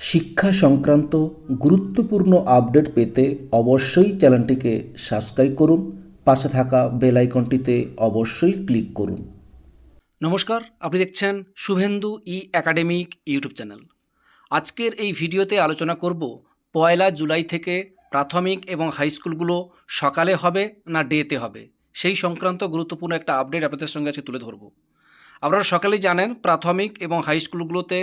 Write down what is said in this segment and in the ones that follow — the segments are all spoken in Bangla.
শিক্ষা সংক্রান্ত গুরুত্বপূর্ণ আপডেট পেতে অবশ্যই চ্যানেলটিকে সাবস্ক্রাইব করুন, পাশে থাকা বেল আইকনটিতে অবশ্যই ক্লিক করুন। নমস্কার, আপনি দেখছেন শুভেন্দু ই একাডেমিক ইউটিউব চ্যানেল। আজকের এই ভিডিওতে আলোচনা করব, পয়লা জুলাই থেকে প্রাথমিক এবং হাই স্কুলগুলো সকালে হবে না ডেতে হবে? সেই সংক্রান্ত গুরুত্বপূর্ণ একটা আপডেট আপনাদের সঙ্গে আজকে তুলে ধরব। আপনারা সকালেই জানেন প্রাথমিক এবং হাই স্কুলগুলোতে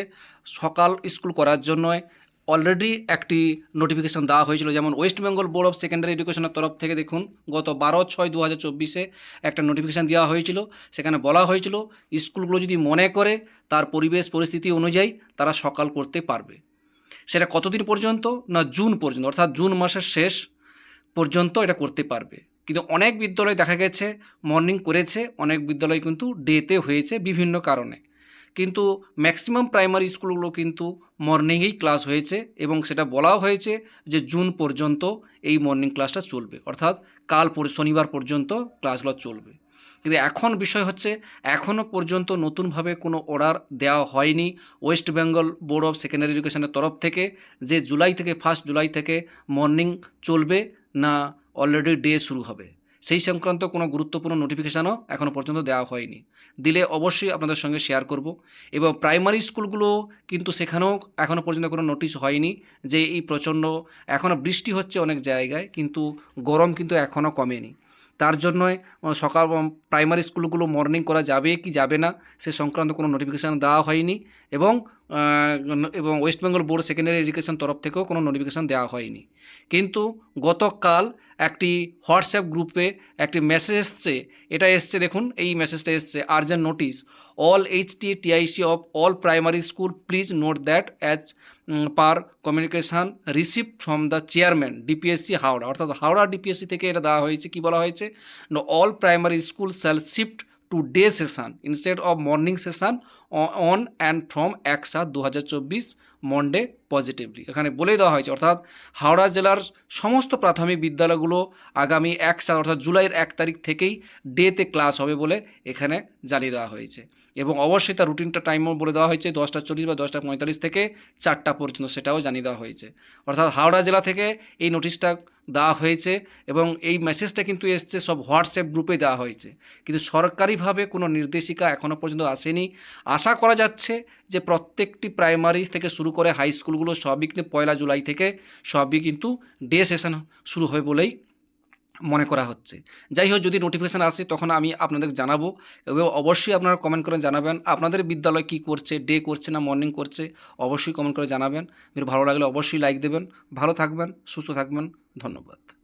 সকাল স্কুল করার জন্য অলরেডি একটি নোটিফিকেশান দেওয়া হয়েছিল। যেমন West Bengal board of secondary এডুকেশনের তরফ থেকে দেখুন, গত বারো ছয় দু হাজার চব্বিশে একটা নোটিফিকেশান দেওয়া হয়েছিল। সেখানে বলা হয়েছিল, স্কুলগুলো যদি মনে করে তার পরিবেশ পরিস্থিতি অনুযায়ী তারা সকাল করতে পারবে। সেটা কতদিন পর্যন্ত? না জুন পর্যন্ত, অর্থাৎ জুন মাসের শেষ পর্যন্ত এটা করতে পারবে। কিন্তু অনেক বিদ্যালয় দেখা গেছে মর্নিং করেছে, অনেক বিদ্যালয় কিন্তু ডেতে হয়েছে বিভিন্ন কারণে। কিন্তু ম্যাক্সিমাম প্রাইমারি স্কুলগুলো কিন্তু মর্নিংয়েই ক্লাস হয়েছে এবং সেটা বলাও হয়েছে যে জুন পর্যন্ত এই মর্নিং ক্লাসটা চলবে। অর্থাৎ কাল শনিবার পর্যন্ত ক্লাসগুলো চলবে। কিন্তু এখন বিষয় হচ্ছে এখনও পর্যন্ত নতুনভাবে কোনো অর্ডার দেওয়া হয়নি West Bengal board of secondary এডুকেশনের তরফ থেকে যে জুলাই থেকে ফার্স্ট জুলাই থেকে মর্নিং চলবে না অলরেডি ডে শুরু হবে। সেই সংক্রান্ত কোনো গুরুত্বপূর্ণ নোটিফিকেশানও এখনও পর্যন্ত দেওয়া হয়নি। দিলে অবশ্যই আপনাদের সঙ্গে শেয়ার করব এবং প্রাইমারি স্কুলগুলো কিন্তু সেখানেও এখনও পর্যন্ত কোনো নোটিশ হয়নি যে এই প্রচণ্ড এখনও বৃষ্টি হচ্ছে অনেক জায়গায়, কিন্তু গরম কিন্তু এখনও কমেনি। তার জন্যই সকাল প্রাইমারি স্কুলগুলো মর্নিং করা যাবে কি যাবে না সে সংক্রান্ত কোনো নোটিফিকেশান দেওয়া হয়নি এবং এবং West Bengal board secondary education তরফ থেকেও কোনো নোটিফিকেশান দেওয়া হয়নি। কিন্তু গতকাল একটি হোয়াটসঅ্যাপ গ্রুপে একটি মেসেজ এসছে। এটা এসছে, দেখুন, এই মেসেজটা এসছে urgent notice all H T TIC of all primary school please note that as per communication receive from the chairman DPSC Howrah অর্থাৎ হাওড়া ডিপিএসসি থেকে এটা দেওয়া হয়েছে। কি বলা হয়েছে? All primary school shall shift to day session instead of morning session on and from এক সাত দু হাজার চব্বিশ মন্ডে পজিটিভলি এখানে বলে দেওয়া হয়েছে, অর্থাৎ হাওড়া জেলার সমস্ত প্রাথমিক বিদ্যালয়গুলো আগামী এক সাত অর্থাৎ জুলাইয়ের এক তারিখ থেকেই ডেতে ক্লাস হবে বলে এখানে জানিয়ে দেওয়া হয়েছে। এবং অবশ্যই তার রুটিনটা টাইমও বলে দেওয়া হয়েছে, দশটা চল্লিশ বা দশটা পঁয়তাল্লিশ থেকে চারটা পর্যন্ত সেটাও জানিয়ে দেওয়া হয়েছে। অর্থাৎ হাওড়া জেলা থেকে এই নোটিশটা দেওয়া হয়েছে এবং এই মেসেজটা কিন্তু এসছে, সব হোয়াটসঅ্যাপ গ্রুপে দেওয়া হয়েছে। কিন্তু সরকারিভাবে কোনো নির্দেশিকা এখনও পর্যন্ত আসেনি। আশা করা যাচ্ছে যে প্রত্যেকটি প্রাইমারি থেকে শুরু করে হাই স্কুলগুলো সবই কিন্তু পয়লা জুলাই থেকে সবই কিন্তু ডে সেশন শুরু হবে বলেই মনে করা হচ্ছে। যাই হোক যদি নোটিফিকেশান আসে, তখন আমি আপনাদের জানাব। এবং অবশ্যই আপনারা কমেন্ট করে জানাবেন, আপনাদের বিদ্যালয় কি করছে ডে করছে না মর্নিং করছে, অবশ্যই কমেন্ট করে জানাবেন। ভালো লাগলে অবশ্যই লাইক দেবেন। ভালো থাকবেন, সুস্থ থাকবেন, ধন্যবাদ।